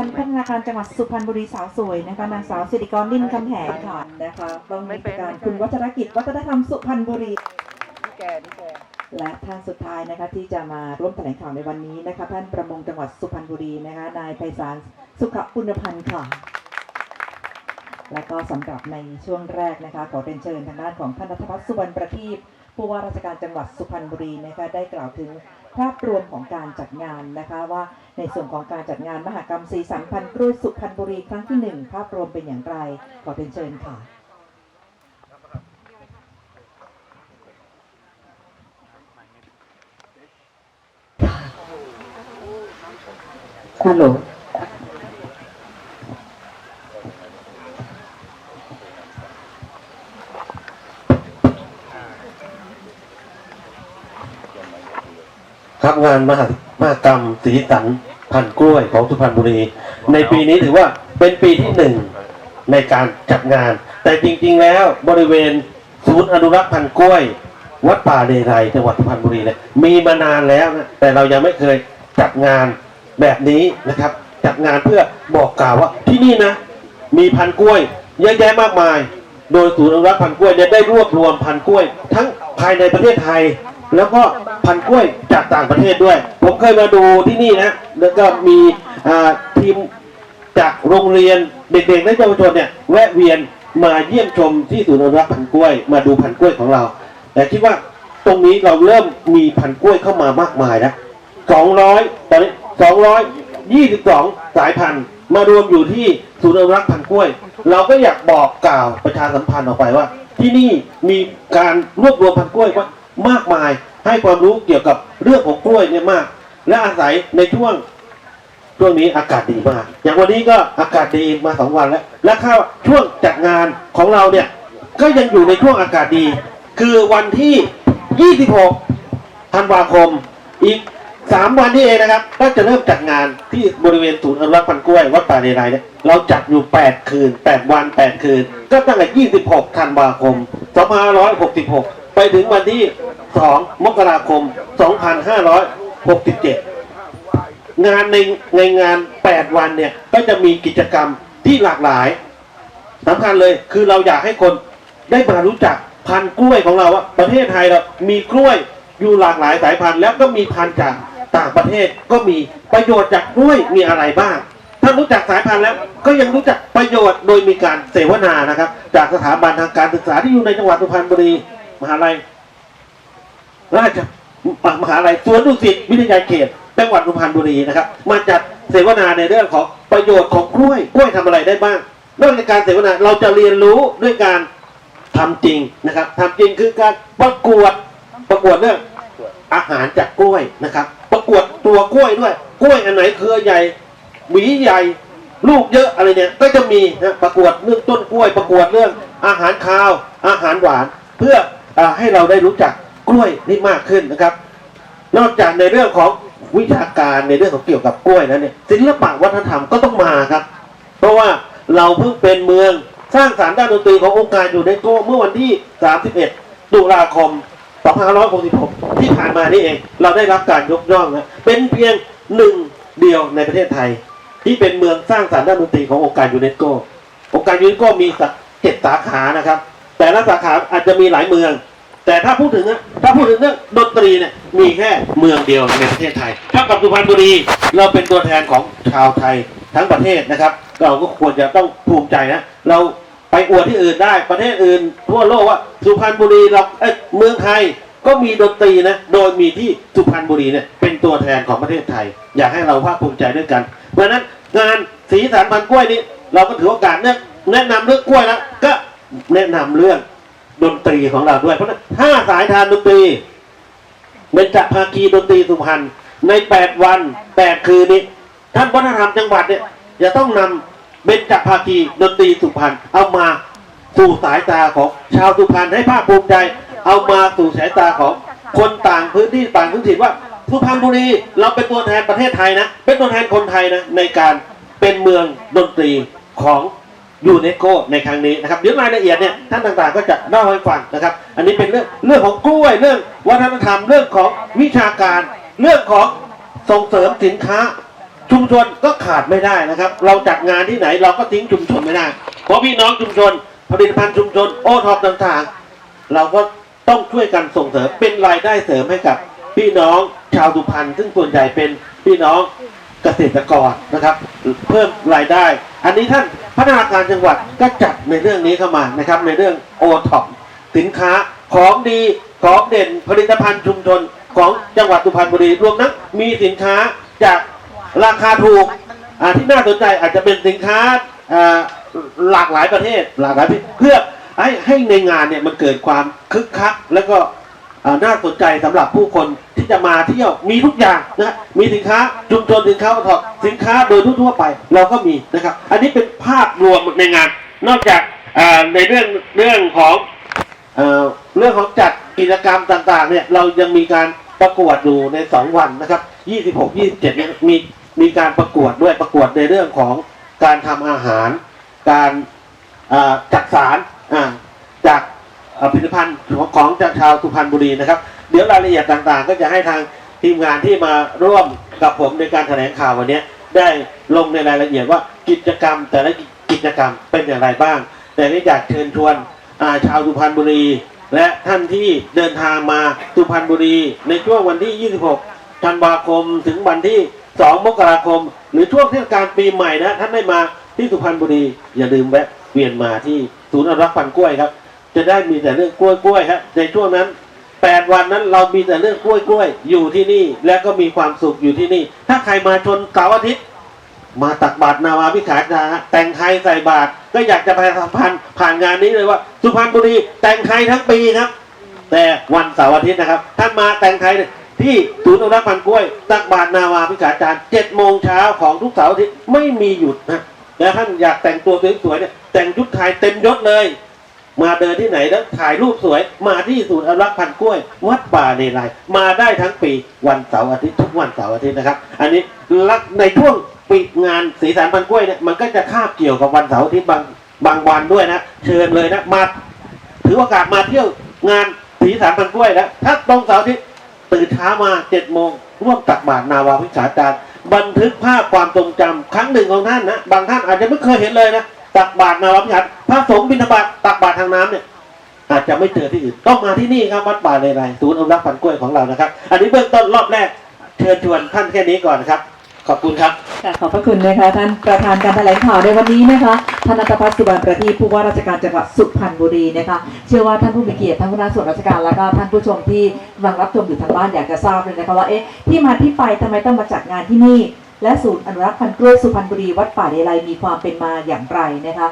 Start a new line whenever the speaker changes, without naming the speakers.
พันธ์พัฒนาการจังหวัดสุพรรณบุรีสาวสวยนะคะนางสาวสิริกรนิ่มคำแหงค่ะนะคะต้องมีการคุณวัฒนกิจวัฒนธรรมสุพรรณบุรี
นี่แกนี่แก
และท่านสุดท้ายนะคะที่จะมาร่วมแถลงข่าวในวันนี้นะคะท่านประมงจังหวัดสุพรรณบุรีนะคะนายไพศาลสุขปุณพันธ์ค่ะ และก็สำหรับในช่วงแรกนะคะขอเรียนเชิญทางด้านของท่านรัฐพัฒน์สุวรรณประทีปผู้ว่าราชการจังหวัดสุพรรณบุรีนะคะได้กล่าวถึง ภาพรวมของการจัดงานนะคะว่าในส่วนของการจัดงานมหกรรมสีสันพันธุ์กล้วยสุพรรณบุรีครั้งที่หนึ่งภาพรวมเป็นอย่างไรขอเป็นเชิญค่ะฮัลโหล
ครับงานมหามหกรรมสีสันพันกล้วยของสุพรรณบุรี ในปีนี้ถือว่าเป็นปีที่หนึ่งในการจัดงาน แต่จริงๆแล้วบริเวณศูนย์อนุรักษ์พันกล้วย วัดป่าเลไรจังหวัดสุพรรณบุรีเนี่ยมีมานานแล้วนะแต่เรายังไม่เคยจัดงานแบบนี้นะครับ จัดงานเพื่อบอกกล่าวว่าที่นี่นะ มีพันกล้วยเยอะแยะมากมาย โดยศูนย์อนุรักษ์พันกล้วยเนี่ยได้รวบรวมพันกล้วย ทั้งภายในประเทศไทย แล้วก็ พันธุ์กล้วยจากต่างประเทศด้วย ผมเคยมาดูที่นี่นะ แล้วก็มีทีมจากโรงเรียนเด็กๆและเยาวชนเนี่ยแวะเวียนมาเยี่ยมชมที่ศูนย์อนุรักษ์พันธุ์กล้วย มาดูพันธุ์กล้วยของเรา แต่คิดว่าตรงนี้เราเริ่มมีพันธุ์กล้วยเข้ามามากมายแล้ว200ตอนนี้222สายพันธุ์มารวมอยู่ที่ศูนย์อนุรักษ์พันธุ์กล้วย เราก็อยากบอกกล่าวประชาสัมพันธ์ออกไปว่า ที่นี่มีการรวบรวมพันธุ์กล้วยมากมาย ให้ความรู้เกี่ยวกับเรื่องของกล้วยเนี่ยมาก และอาศัยในช่วงช่วงนี้อากาศดีมาก อย่างวันนี้ก็อากาศดีมาสองวันแล้ว และข้าวช่วงจัดงานของเราเนี่ย ก็ยังอยู่ในช่วงอากาศดี คือวันที่ 26 ธันวาคม อีก 3 วันนี้เองนะครับ ก็จะเริ่มจัดงานที่บริเวณศูนย์อนุรักษ์พันกล้วยวัดป่าเรายเนี่ย เราจัดอยู่ 8 คืน 8 วัน 8 คืน ก็ตั้งแต่ 26 ธันวาคม 2566 ไปถึงวันที่ 2 มกราคม 2567 งานในในงาน 8 วันเนี่ย ก็จะมีกิจกรรมที่หลากหลายสำคัญเลยคือเราอยากให้คนได้มารู้จักพันธุ์กล้วยของเราว่าประเทศไทยเรามีกล้วยอยู่หลากหลายสายพันธุ์แล้วก็มีพันธุ์จากต่างประเทศก็มีประโยชน์จากกล้วยมีอะไรบ้าง ถ้ารู้จักสายพันธุ์แล้วก็ยังรู้จักประโยชน์โดยมีการเสวนานะครับ จากสถาบันทางการศึกษาที่อยู่ในจังหวัดสุพรรณบุรีมหาลัย ราชมหาลัยสวนดุสิตวิทยาเขตจังหวัดสุพรรณบุรีนะครับ มาจัดเสวนาในเรื่องของประโยชน์ของกล้วยกล้วยทำอะไรได้บ้างนอกจากการเสวนาเราจะเรียนรู้ด้วยการทำจริงนะครับทำจริงคือการประกวดประกวดเรื่องอาหารจากกล้วยนะครับ ประกวดตัวกล้วยด้วย กล้วยอันไหนเครือใหญ่หวีใหญ่ลูกเยอะอะไรเนี่ยก็จะมีนะประกวดเรื่องต้นกล้วย ประกวดเรื่องอาหารคาวอาหารหวาน เพื่ออให้เราได้รู้จัก กล้วยได้มากขึ้นนะครับ นอกจากในเรื่องของวิชาการในเรื่องของเกี่ยวกับกล้วยแล้วเนี่ยศิลปะวัฒนธรรมก็ต้องมาครับ เพราะว่าเราเพิ่งเป็นเมืองสร้างสารรค์ด้านดนตรีขององค์การยูเนสโกเมื่อวันที่ 31 ตุลาคม 2566 ที่ผ่านมานี่เอง เราได้รับการยกย่องนะเป็นเพียงหนึ่งเดียวในประเทศไทย ที่เป็นเมืองสร้างสรรค์ด้านดนตรีขององค์การยูเนสโกองค์การยูเนสโกมีสักเจ็ดสาขานะครับ แต่ละสาขาอาจจะมีหลายเมือง แต่ถ้าพูดถึงนะถ้าพูดถึงเรื่องดนตรีเนี่ยมีแค่เมืองเดียวในประเทศไทยเท่ากับสุพรรณบุรีเราเป็นตัวแทนของชาวไทยทั้งประเทศนะครับ เราก็ควรจะต้องภูมิใจนะเราไปอวดที่อื่นได้ประเทศอื่น ทั่วโลกว่าสุพรรณบุรีเราเอ้เมืองไทยก็มีดนตรีนะโดยมีที่สุพรรณบุรีเนี่ยเป็นตัวแทนของประเทศไทย อยากให้เราภาคภูมิใจด้วยกัน เพราะนั้นงานสีสันพันกล้วยนี้เราก็ถือโอกาสเนี่ยแนะนำเรื่องกล้วยแล้วก็แนะนำเรื่อง ดนตรีของเราด้วย เพราะฉะนั้นห้าสายทานดนตรีเบญจภาคีดนตรีสุพรรณในแปดวันแปดคืนนี้ท่านวัฒนธรรมจังหวัดเนี่ยจะต้องนำเบญจภาคีดนตรีสุพรรณเอามาสู่สายตาของชาวสุพรรณให้ภาคภูมิใจ เอามาสู่สายตาของคนต่างพื้นที่ต่างพื้นถิ่นว่าสุพรรณบุรีเราเป็นตัวแทนประเทศไทยนะ เป็นตัวแทนคนไทยนะในการเป็นเมืองดนตรีของ ยูเนโกในครั้งนี้นะครับเดี๋ยวรายละเอียดเนี่ยท่านต่างๆก็จะเล่าให้ฟังนะครับ อันนี้เป็นเรื่องเรื่องของกล้วยเรื่องวัฒนธรรมเรื่องของวิชาการ เรื่องของส่งเสริมสินค้า ชุมชนก็ขาดไม่ได้นะครับ เราจัดงานที่ไหนเราก็ทิ้งชุมชนไม่ได้ เพราะพี่น้องชุมชน ผลิตภัณฑ์ชุมชนโอท็อปต่างๆ เราก็ต้องช่วยกันส่งเสริมเป็นรายได้เสริมให้กับ พี่น้องชาวสุพรรณซึ่งส่วนใหญ่เป็นพี่น้องเกษตรกรนะครับ เพิ่มรายได้ อันนี้ท่าน พัฒนาการจังหวัดก็จัดในเรื่องนี้เข้ามานะครับ ในเรื่องโอท็อปสินค้าของดีของเด่นผลิตภัณฑ์ชุมชนของจังหวัดสุพรรณบุรีรวมทั้งมีสินค้าจากราคาถูกที่น่าสนใจอาจจะเป็นสินค้าหลากหลายประเทศหลากหลายเพื่อให้ให้ในงานเนี่ยมันเกิดความคึกคักแล้วก็ น่าสนใจสำหรับผู้คนที่จะมาเที่ยวมีทุกอย่างนะมีสินค้าชุมชนสินค้าโอท็อปสินค้าโดยทั่วไปเราก็มีนะครับ อันนี้เป็นภาพรวมในงาน นอกจากในเรื่องเรื่องของเอเรื่องของจัดกิจกรรมต่างๆเนี่ยเรายังมีการประกวดอยู่ใน 2 วันนะครับ 26 27เนี่ยมีมีการประกวดด้วยประกวดในเรื่องของการทำอาหาร การจักสารจาก ผลิตภัณฑ์ของจากชาวสุพรรณบุรีนะครับ เดี๋ยวรายละเอียดต่างๆ ก็จะให้ทางทีมงานที่มาร่วมกับผมในการแถลงข่าววันนี้ได้ลงในรายละเอียดว่ากิจกรรม แต่ละกิจกรรมเป็นอย่างไรบ้าง แต่นี่อยากเชิญชวนาชาวสุพรรณบุรี และท่านที่เดินทางมาสุพรรณบุรี ในช่วงวันที่ 26 ธันวาคมถึงวันที่ 2 มกราคม หรือช่วงเทศกาลปีใหม่นะท่านได้มาที่สุพรรณบุรี อย่าลืมแวะเวียนมาที่ศูนย์อนุรักษ์พันกล้วยครับ จะได้มีแต่เรื่องกล้วยกล้วยๆครับในช่วงนั้น8วันนั้นเรามีแต่เรื่องกล้วยกล้วยอยู่ที่นี่และก็มีความสุขอยู่ที่นี่ ถ้าใครมาชนเสาร์อาทิตย์ มาตักบาตรนาวาพิขารนะฮะแต่งไทยใส่บาตรก็อยากจะไปสัมพันธ์ผ่านงานนี้เลยว่า สุพรรณบุรีแต่งไทยทั้งปีครับ แต่วันเสาร์อาทิตย์นะครับท่านมาแต่งไทยเนี่ยที่ศูนย์อนุรักษ์พันธุ์กล้วย ตักบาตรนาวาพิขาจารย์เจ็ดโมงเช้าของทุกเสาร์อาทิตย์ไม่มีหยุดนะแล้วท่านอยากแต่งตัวสวยๆเนี่ยแต่งชุดไทยเต็มยศเลย มาเดินที่ไหนแล้วถ่ายรูปสวย มาที่ศูนย์อนุรักษ์พันกล้วย วัดป่าเลไลมาได้ทั้งปีวันเสาร์อาทิตย์ทุกวันเสาร์อาทิตย์นะครับ อันนี้ลักในช่วงปิดงานสีสันพันกล้วยเนี่ยมันก็จะคาบเกี่ยวกับวันเสาร์อาทิตย์บางบางวันด้วยนะเชิญเลยนะมาถือโอกาสมาเที่ยวงานสีสันพันกล้วยนะถ้าตรงเสาร์อาทิตย์ตื่นเช้ามาเจ็ดโมงร่วมตักบาตรนาวาพิสาจารย์บันทึกภาพความทรงจำครั้งหนึ่งของท่านนะบางท่านอาจจะไม่เคยเห็นเลยนะ ตักบาตรนาวาพิสารพระสงฆ์บิณฑบาตตักบาตรทางน้ำเนี่ย อาจจะไม่เจอที่อื่นต้องมาที่นี่ครับวัดป่าเลไลศูนย์อนุรักษ์พันกล้วยของเรานะครับ อันนี้เบื้องต้นรอบแรก เชิญชวนท่านแค่นี้ก่อนนะครับ ขอบคุณครับ
ขอบพระคุณนะคะท่านประธานการแถลงข่าวในวันนี้นะคะท่านนัทพัฒน์สุบรรณประทีผู้ว่าราชการจังหวัดสุพรรณบุรีนะคะเชื่อว่าท่านผู้มีเกียรติท่านผู้ว่าส่วนราชการแล้วก็ท่านผู้ชมที่กำลังรับชมอยู่ทางบ้านอยากจะทราบเลยนะคะว่าเอ๊ะที่มาที่ไปทำไมต้องมาจัดงานที่นี่ และศูนย์อนุรักษ์พันธุ์กล้วยสุพรรณบุรีวัดป่าเลไลมีความเป็นมาอย่างไรนะคะ